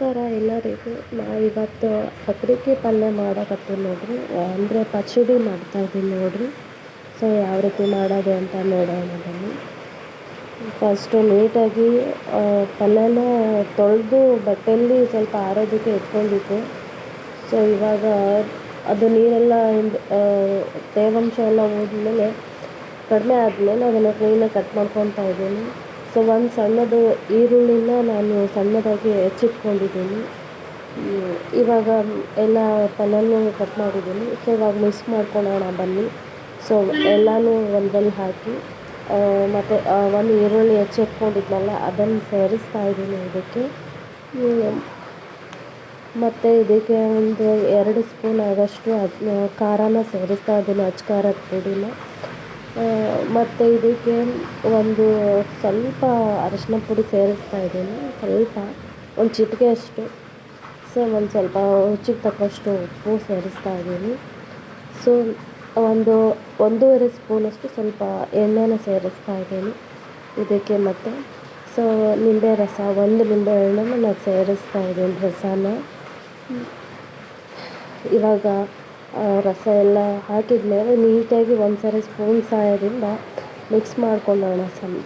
ನಮಸ್ಕಾರ ಎಲ್ಲರಿಗೂ ನಾ ಇವತ್ತು ಪತ್ರಿಕೆ ಪಲ್ಯ ಮಾಡೋಕತ್ತೀನಿ ನೋಡ್ರಿ. ಅಂದರೆ ಪಚಡಿ ಮಾಡ್ತಾಯಿದ್ದೀನಿ ನೋಡ್ರಿ. ಸೊ ಯಾವ ರೀತಿ ಮಾಡೋದು ಅಂತ ನೋಡೋಣ ಫಸ್ಟು ನೀಟಾಗಿ ಪಲ್ಯನ ತೊಳೆದು ಬಟ್ಟೆಯಲ್ಲಿ ಸ್ವಲ್ಪ ಆರೋಗ್ಯಕ್ಕೆ ಇಟ್ಕೊಂಡಿದ್ದೆ. ಸೊ ಇವಾಗ ಅದು ನೀರೆಲ್ಲ ತೇವಾಂಶ ಎಲ್ಲ ಹೋದ್ಮೇಲೆ ಕಡಿಮೆ ಆದಮೇಲೆ ಅದನ್ನು ಕ್ಲೀನಾಗಿ ಕಟ್ ಮಾಡ್ಕೊತಾ ಇದ್ದೀನಿ ಸೊ, ಒಂದು ಸಣ್ಣದು ಈರುಳ್ಳಿನ ನಾನು ಸಣ್ಣದಾಗಿ ಹೆಚ್ಚಿಟ್ಕೊಂಡಿದ್ದೀನಿ. ಇವಾಗ ಎಲ್ಲ ಪಲ್ಯನೂ ಕಟ್ ಮಾಡಿದ್ದೀನಿ. ಸೊ, ಇವಾಗ ಮಿಕ್ಸ್ ಮಾಡ್ಕೊಳ್ಳೋಣ ಬನ್ನಿ. ಸೊ, ಎಲ್ಲನೂ ಒಂದಲ್ಲಿ ಹಾಕಿ ಮತ್ತು ಒಂದು ಈರುಳ್ಳಿ ಹೆಚ್ಚಿಟ್ಕೊಂಡಿದ್ನಲ್ಲ, ಅದನ್ನು ಸೇರಿಸ್ತಾ ಇದ್ದೀನಿ ಇದಕ್ಕೆ. ಮತ್ತು ಇದಕ್ಕೆ ಒಂದು ಎರಡು ಸ್ಪೂನ್ ಆಗೋಷ್ಟು ಖಾರನ ಸೇರಿಸ್ತಾ ಇದ್ದೀನಿ, ಅಚ್ಚ ಖಾರದ ಪುಡಿನ. ಮತ್ತು ಇದಕ್ಕೆ ಒಂದು ಸ್ವಲ್ಪ ಅರಿಶಿನ ಪುಡಿ ಸೇರಿಸ್ತಾ ಇದ್ದೀನಿ. ಸ್ವಲ್ಪ, ಒಂದು ಚಿಟಿಕೆ ಅಷ್ಟು. ಸೊ ಒಂದು ಸ್ವಲ್ಪ ರುಚಿಗೆ ತಕ್ಕಷ್ಟು ಉಪ್ಪು ಸೇರಿಸ್ತಾ ಇದ್ದೀನಿ. ಸೊ ಒಂದು ಒಂದೂವರೆ ಸ್ಪೂನಷ್ಟು ಸ್ವಲ್ಪ ಎಣ್ಣೆನ ಸೇರಿಸ್ತಾ ಇದ್ದೀನಿ. ಇದಕ್ಕೆ ಮತ್ತು ಸೊ ನಿಂಬೆ ರಸ, ಒಂದು ನಿಂಬೆ ಹಣ್ಣನ್ನು ನಾನು ಸೇರಿಸ್ತಾ ಇದ್ದೀನಿ ರಸನ. ಇವಾಗ ರಸ ಎಲ್ಲ ಹಾಕಿದ ಮೇಲೆ ನೀಟಾಗಿ ಒಂದು ಸರಿ ಸ್ಪೂನ್ ಸಹಾಯದಿಂದ ಮಿಕ್ಸ್ ಮಾಡ್ಕೊಳ್ಳೋಣ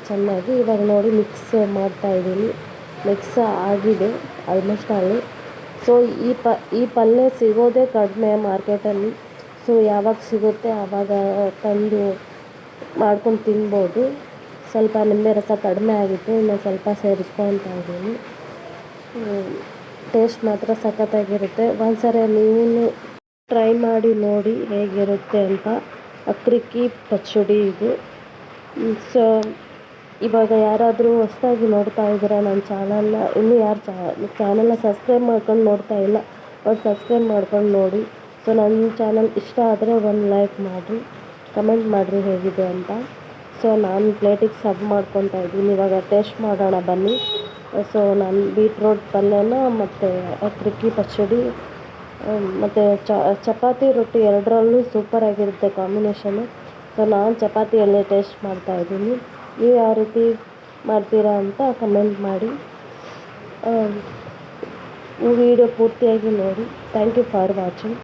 ಚೆನ್ನಾಗಿ. ಇವಾಗ ನೋಡಿ ಮಿಕ್ಸ್ ಮಾಡ್ತಾಯಿದ್ದೀನಿ ಮಿಕ್ಸ್ ಆಗಿದೆ ಆಲ್ಮೋಸ್ಟ್ ಅಲ್ಲಿ. ಸೊ ಈ ಪ, ಈ ಪಲ್ಯ ಸಿಗೋದೇ ಕಡಿಮೆ ಮಾರ್ಕೆಟಲ್ಲಿ ಸೊ ಯಾವಾಗ ಸಿಗುತ್ತೆ ಆವಾಗ ತಂದು ಮಾಡ್ಕೊಂಡು ತಿನ್ಬೋದು. ಸ್ವಲ್ಪ ನಿಂಬೆ ರಸ ಕಡಿಮೆ ಆಗಿತ್ತು. ಇನ್ನು ಸ್ವಲ್ಪ ಸೇರಿಸ್ಕೊತಾ ಇದ್ದೀನಿ. ಟೇಸ್ಟ್ ಮಾತ್ರ ಸಖತ್ತಾಗಿರುತ್ತೆ. ಒಂದು ಸರಿ ನೀವು ಟ್ರೈ ಮಾಡಿ ನೋಡಿ ಹೇಗಿರುತ್ತೆ ಅಂತ. ಅಕ್ರಿಕ್ಕಿ ಪಚ್ಚಡಿ ಇದು. ಸೊ ಇವಾಗ ಯಾರಾದರೂ ಹೊಸ್ದಾಗಿ ನೋಡ್ತಾ ಇದ್ದೀರಾ ನನ್ನ ಚಾನಲ್ನ ಇನ್ನೂ ಯಾರು ಚಾನಲ್ನ ಸಬ್ಸ್ಕ್ರೈಬ್ ಮಾಡ್ಕೊಂಡು ನೋಡ್ತಾ ಇಲ್ಲ ಒಂದು ಸಬ್ಸ್ಕ್ರೈಬ್ ಮಾಡ್ಕೊಂಡು ನೋಡಿ. ಸೊ ನನ್ನ ಚಾನಲ್ ಇಷ್ಟ ಆದರೆ ಒಂದು ಲೈಕ್ ಮಾಡಿರಿ ಕಮೆಂಟ್ ಮಾಡಿರಿ ಹೇಗಿದೆ ಅಂತ. ಸೊ ನಾನು ಪ್ಲೇಟಿಗೆ ಸರ್ವ್ ಮಾಡ್ಕೊತಾ ಇದ್ದೀನಿ. ಇವಾಗ ಟೇಸ್ಟ್ ಮಾಡೋಣ ಬನ್ನಿ. ಸೊ ನಾನು ಬೀಟ್ರೋಟ್ ಪಲ್ಯನ ಮತ್ತು ಅಕ್ರಿಕ್ಕಿ ಪಚ್ಚಡಿ ಮತ್ತು ಚಪಾತಿ ರೊಟ್ಟಿ ಎರಡರಲ್ಲೂ ಸೂಪರಾಗಿರುತ್ತೆ ಕಾಂಬಿನೇಷನು ಸೊ ನಾನು ಚಪಾತಿಯಲ್ಲೇ ಟೇಸ್ಟ್ ಮಾಡ್ತಾಯಿದ್ದೀನಿ ನೀವು ಯಾವ ರೀತಿ ಮಾಡ್ತೀರಾ ಅಂತ ಕಮೆಂಟ್ ಮಾಡಿ. ವಿಡಿಯೋ ಪೂರ್ತಿಯಾಗಿ ನೋಡಿ. Thank you for watching